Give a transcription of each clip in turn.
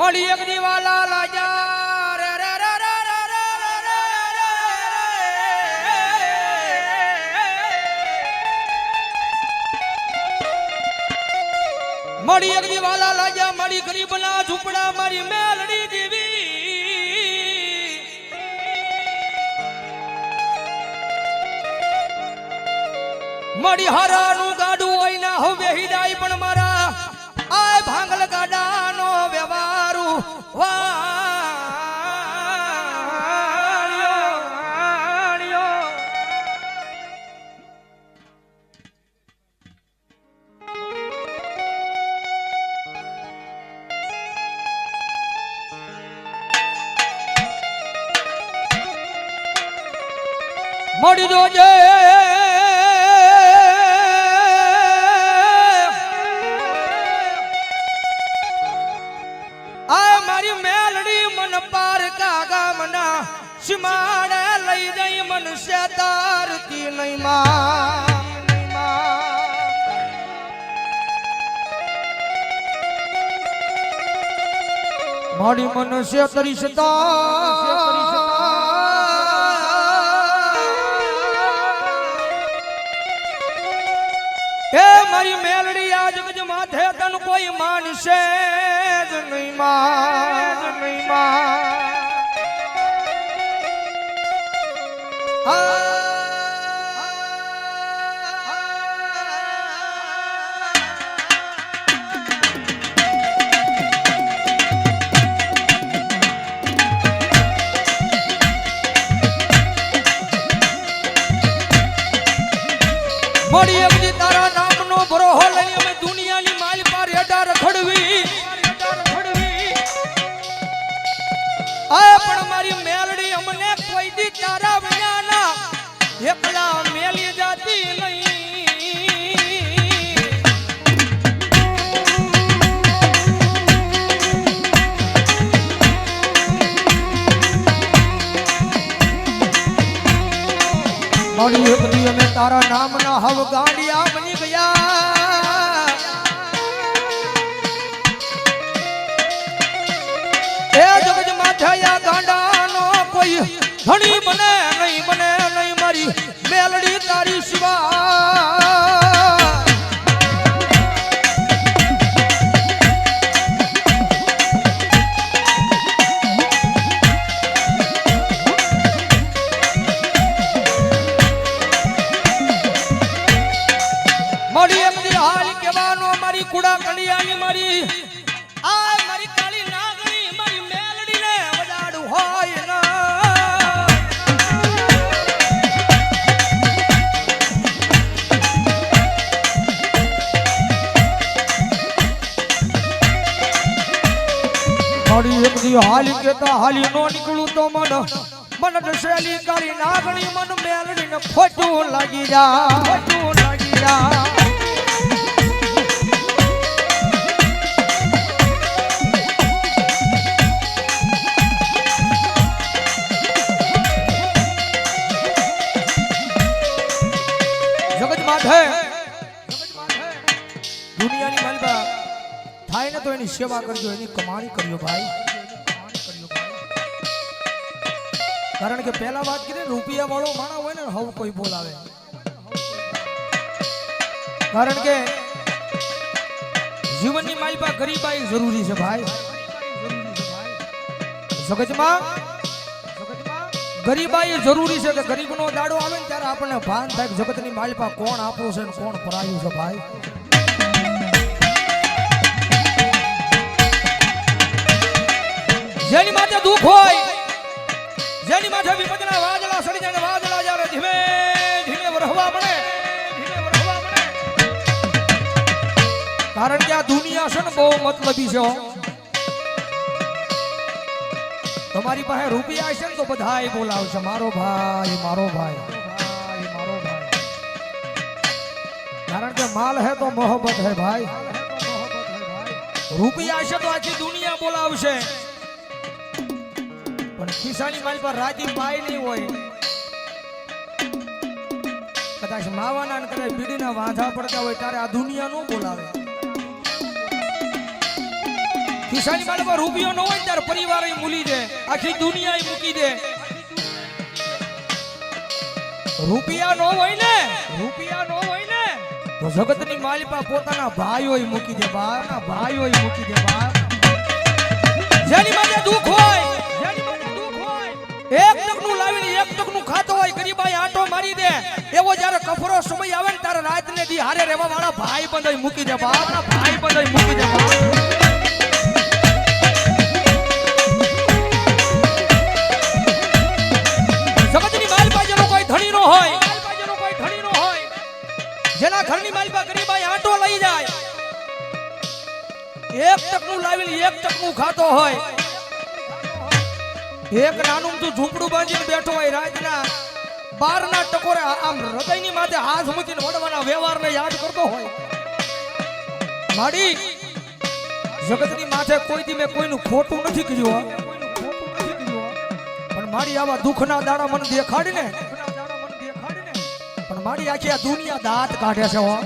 મળી એક દીવાલા લાજા રે રે રે રે રે રે રે રે. મળી એક દીવાલા લાજા મળી ગરીબના ઝૂંપડા મારી મેલડી દેવી મળી હરાનું ગાડું હોય ના હવે હિદાય પણ મારા મળી જોજે પાર કાગા મના સિમાડે લઈ જઈ મનુષ્ય તારતી નહીં માં માં. મારી મનુષ્ય તરીસતા એ મારી ગજ માથે તન કોઈ માનશે જ નહીં માં. નહીં માં મળી મારી મેલડી અમને કોઈ દી તારા વિનાના. એકલા મેલી જાતી નહીં તારા નામના હવ ગાંડિયા બની ગયા. ધણી બને નહીં બને નહીં મારી મેલડી તારી સિવા દી હાલી નો નીકળું તો મન. મન દશેલી કાળી નાગણી, મન મેલડીને ખોટું લાગી જા ખોટું લાગી જા દુનિયાની મલબા. થાય ને તો એની સેવા કરજો, એની કમાણી કરજો ભાઈ. કારણ કે પહેલા વાત કરી રૂપિયા વાળો માણા હોય ને, હવ કોઈ બોલાવે. કારણ કે જીવનની માલપા ગરીબાઈ જરૂરી છે ભાઈ. જગતમાં ગરીબાઈ જરૂરી છે કે ગરીબનો દાડો આવે ને ત્યારે આપણને ભાન થાય કે જગતની માલપા કોણ આપણું છે ને કોણ પરાયું છે ભાઈ. જેની માટે દુઃખ હોય જેની માથે વિપદના વાજલા સડી જાય વાજલા જ્યારે ધીમે ધીમે વરહવા પડે કારણ કે આ દુનિયા છે ને બહુ મતલબી છે તમારી પાસે રૂપિયા છે ને તો બધા બોલાવશે, મારો ભાઈ મારો ભાઈ મારો ભાઈ. કારણ કે માલ હે તો મોહબત હે ભાઈ. રૂપિયા છે તો આખી દુનિયા બોલાવશે. ખિસ્સાની મારી પર રાતી પાય નહીં હોય. કદાચ માવાના ને કદાચ બીડીના વાંધા પડતા હોય ત્યારે આ દુનિયા નો બોલાવે. ખિસ્સાની માલમાં રૂપિયો ન હોય ત્યારે પરિવાર મૂલી દે. આખી દુનિયા મૂકી દે. રૂપિયા નો હોય ને, રૂપિયા નો હોય ને, તો જગતની માલિપા પોતાના ભાઈઓ મૂકી દે બાપના ભાઈઓ મૂકી દે હોય જેની માટે દુઃખ હોય એક ટકનું લાવીને એક ટકનું ખાતો હોય, ગરીબાઈ આંટો મારી દે. એવો જ્યારે કફરો સમય આવે ને ત્યારે રાત ને દી હારે રહેવા વાળા ભાઈ બંધ મૂકી દે, બાપ. ભાઈ બંધ મૂકી દે જગતની માલિપા જેનો કોઈ ધણી નો હોય. જેનો ઘરની માલિપા ગરીબાઈ આંટો લઈ જાય. એક ટકનું લાવીને એક ટકનું ખાતો હોય. એક નાનું તું ઝૂંપડું બાંધીને બેઠો હોય રાજના બારના ટકોરે આમ હૃદયની માથે હાથ મૂકીને વડવાના વ્યવહારને યાદ કરતો હોય. માડી જગતની માથે કોઈ દી મેં કોઈનું ખોટું નથી કર્યું પણ મારી આવા દુઃખના દાડા મને દેખાડી ને પણ મારી આખી આ દુનિયા દાંત કાઢે છે, હો.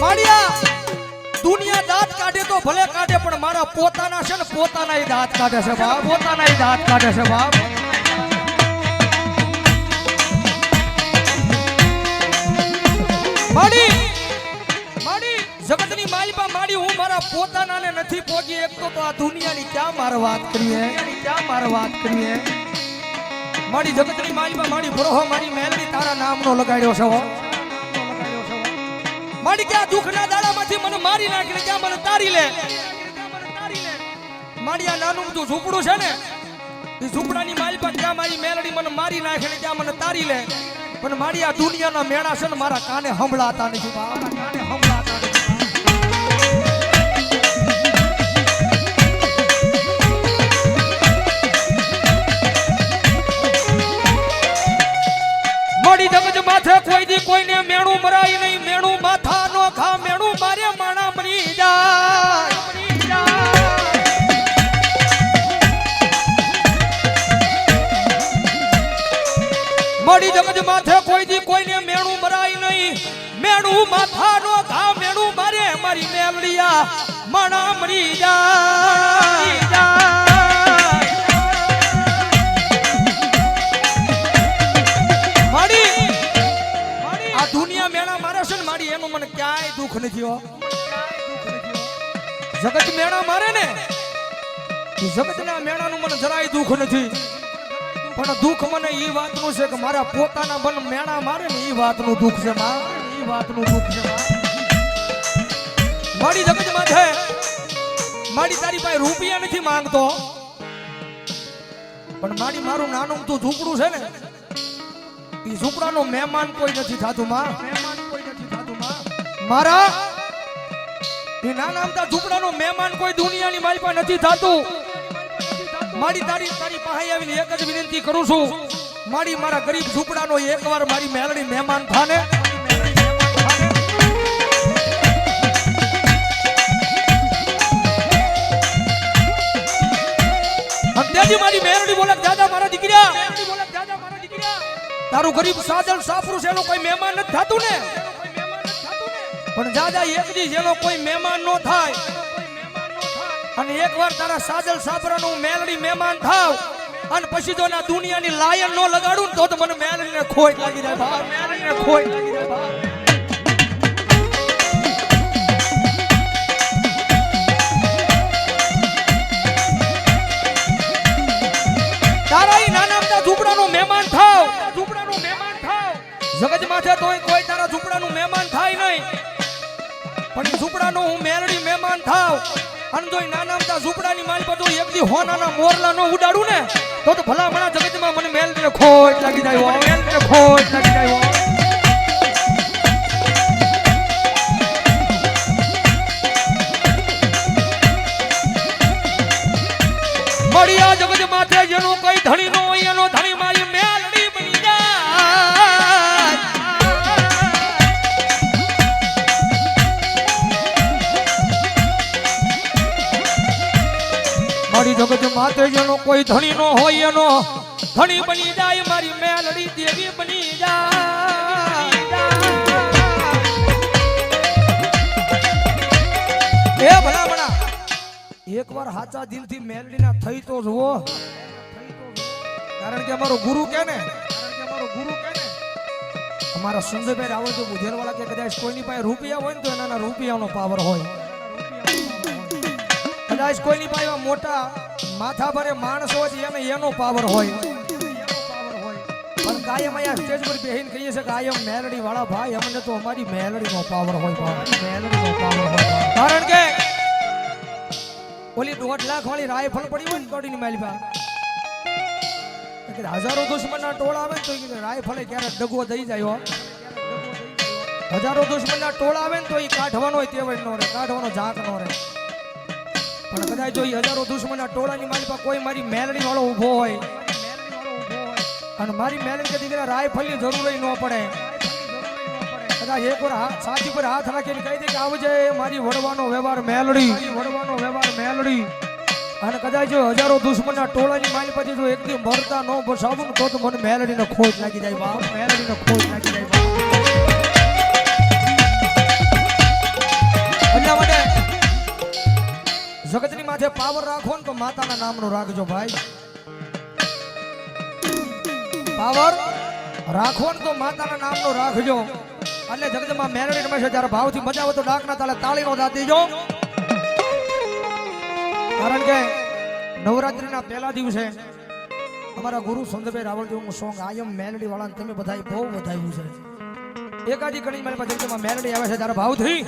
મારી આ દાંત ભલે કાઢે, પણ મારા પોતાના છે ને પોતાના દાંત કાઢે છે બાપ. પોતાના દાંત કાઢે છે બાપ. માડી માડી, જગતની માલિપા માડી, હું મારા પોતાનાને નથી પહોંચી એક તો આ દુનિયાની ક્યાં મારે વાત કરીએ? ક્યાં મારે વાત કરીએ? મારી જગતની માલિપા મારી બરોહો મારી મેલની તારા નામનો લગાડ્યો છે હો મારી ક્યાં દુઃખના દાડામાંથી મને મારી નાખીને ત્યાં મને તારી લે? માડિયા નાનું બધું ઝૂંપડું છે ને, એ ઝૂંપડાની માલ પર ત્યાં મારી મેલડી મને મારી નાખીને ત્યાં મને તારી લે? પણ આ દુનિયાના મેળા છે ને મારા કાને સંભળાતા નથી મારા કાને સંભળાતા નથી. કોઈને મેણું મરાય મળી જગત માથે કોઈ દી કોઈને મેણું મરાય નહીં. મેણું માથાનો ઘા મેણું મારે મારી મેલડિયા મણા મરી આ દુનિયા મેળા મારે છે ને મારી એનું મને ક્યાંય દુઃખ નથી હો. જગત મેળા મારે ને. એ જગતના મેળાનું મને જરાય દુઃખ નથી. પણ દુઃખ મને એ વાતનું છે કે મારા પોતાના બન મેણા મારે ને એ વાતનું દુઃખ છે માં. એ વાતનું દુઃખ છે. મારી જગત માથે મારી તારી પાસે રૂપિયા નથી માંગતો. પણ મારી મારું નાનું તું ઝૂંપડું છે ને એ ઝૂંપડાનો મહેમાન કોઈ નથી થાતું માં. મહેમાન કોઈ નથી થાતું મારા એ નાના અમથા ઝૂંપડાનો મહેમાન કોઈ દુનિયાની મારી પાસે નથી થાતું. મારી તારી તારી પાસે આવીને એક જ વિનંતી કરું છું. મારી, મારા ગરીબ ઝૂંપડાનો એકવાર મારી મેલડી મહેમાન થાને. અંગ્રેજી મારી મેરડી બોલે દાદા, મારા દીકરા, તારું ગરીબ સાજલ સાફરું છે, એનો કોઈ મહેમાન નથી થતું ને? પણ દાદા, એક દી જેનો કોઈ મહેમાન ન થાય. એકવાર તારા સાજલ સાફરાનું મેલડી મહેમાન થાવ અને પછી જો ના દુનિયાની લાયન નો લગાડું તો તો મને મેલડીને ખોટ લાગી જાય ભાવ મેલડીને ખોટ લાગી જાય ભાવ મહેમાન થાવ. ઝૂંપડાનો જગત માથે તોય કોઈ તારા ઝૂંપડાનું મહેમાન થાય નહીં. પણ ઈ ઝૂંપડાનો હું મેલડી મહેમાન થાવ. અને જો નાના અમથા ઝૂંપડાની માલ જો એક દી હોનાના મોરલા નો ઉડાડું ને, તો તો ભલા ભલા જગતમાં મને મેલડીને ખોટ લાગી જાય મેલડીને ખોટ લાગી જાય મળ્યા જગત માથે જેનું કઈ ધણી જેનો કોઈ ધણી નો હોય એનો ધણી બની જાય, મારી મેલડી દેવી બની જાય. એકવાર સાચા દિલથી મેલડીના થઈ તો જુઓ. કારણ કે અમારો ગુરુ કે ને? અમારો ગુરુ કે ને અમારા સુંદરભાઈ રાવલ જો બુધેરવાળા કે કદાચ કોઈની પાસે રૂપિયા હોય ને તો એના રૂપિયાનો પાવર હોય. કદાચ કોઈની પાસે મોટા માથા ભરે માણસો છે એને એનો પાવર હોય. પણ કાયમ અહીંયા સ્ટેજ પર બેહીને કહીએ છીએ કે કાયમ મેલડી વાળા ભાઈ, અમને તો અમારી મેલડીનો પાવર હોય મેલડીનો પાવર હોય કારણ કે ઓલી દોઢ લાખ વાળી રાયફળ પડી હોય ને કોડીની ની પાસે કે હજારો દુશ્મનના ટોળા આવે ને તો રાયફલે ક્યારેક ડગો થઈ જાય હજારો દુશ્મનના ટોળા આવે ને તો એ કાઢવાનો હોય તેવડ નો રહે, કાઢવાનો ઝાંક નો રહે. પણ કદાચ જો હજારો દુશ્મનના ટોળાની મારી પાસે કોઈ મારી મેલડી વાળો ઊભો હોય અને મારી મેલડી કે દીકરા રાયફલની જરૂર ન પડે. કદાચ એક વાર હાથ સાચી પર હાથ રાખીને કહી દે કે આવજે મારી વડવાનો વ્યવહાર મેલડી. વડવાનો વ્યવહાર મેલડી. અને કદાચ જો હજારો દુશ્મનના ટોળાની મારી પાસે જો દિવસ મરતા ન બસાવું તો તો મને મેલડીને ખોજ લાગી જાય બાપ. મેલડીને ખોજ લાગી જાય બાપ. એટલા માટે માથે પાવર રાખો ને તો માતાના નામનો રાખજો ભાઈ. પાવર રાખો ને તો માતાના નામનો રાખજો. એટલે જગતમાં મેરડી રમે છે, જ્યારે ભાવથી મજા આવે તો ડાકના તાલે તાળીનો દાંત જો કારણ કે નવરાત્રીના પહેલા દિવસે અમારા ગુરુ સંતભાઈ રાવળદેવનું સોંગ આયમ મેલડી વાળાને તમે બધા બહુ વધાવ્યું છે. એકાદી ઘણી મારી પાસે મેલડી આવે છે, ત્યારે ભાવથી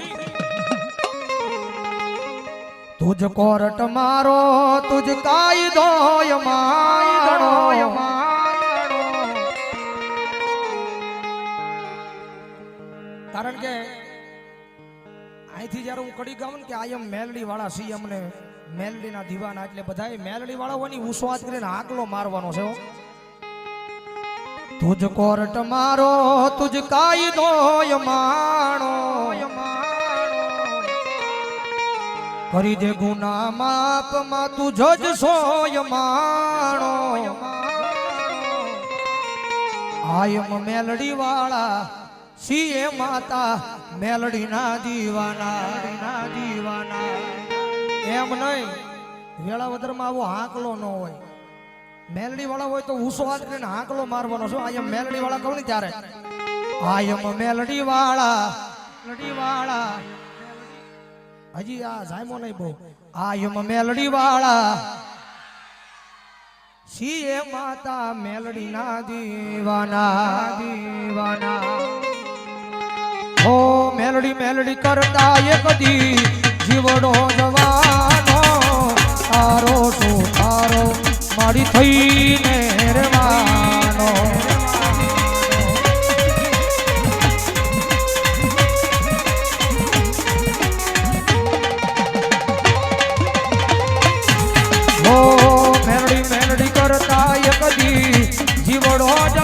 તુજ કોરટ મારો, તુજ કાયદો મારો કારણ કે અહીંથી જ્યારે હું કડી ગાઉં કે આયમ મેલડી વાળા સી અમને. મેલડીના દીવાના એટલે બધા મેલડી વાળાઓની ઉસ્વાદ કરીને આકલો મારવાનો છે. તુજ કોર્ટ મારો, તુજ કાયદો માણો કરી દે ગુના માપમાં તું જજ સોય માણો. આયમ મેલડી વાળા સીએ માતા મેલડી ના દીવાના ના દીવાના. એમ નહીં વેળાવદરમાં આવો હાંકલો ન હોય. મેલડી વાળા હોય તો ઉસો હાથ કરીને હાંકલો મારવાનો છો. આયમ મેલડી વાળા કહું ને ત્યારે. આયમ મેલડી વાળા મેલડી વાળા હજી આ જાયમો નહીં બહુ. આયમ મેલડી વાળા સીએ માતા મેલડી ના દીવાના દીવાના. ઓ મેલડી મેલડી કરતા એક દી જીવડો જવાનો. તારો તો તારો મારી થઈને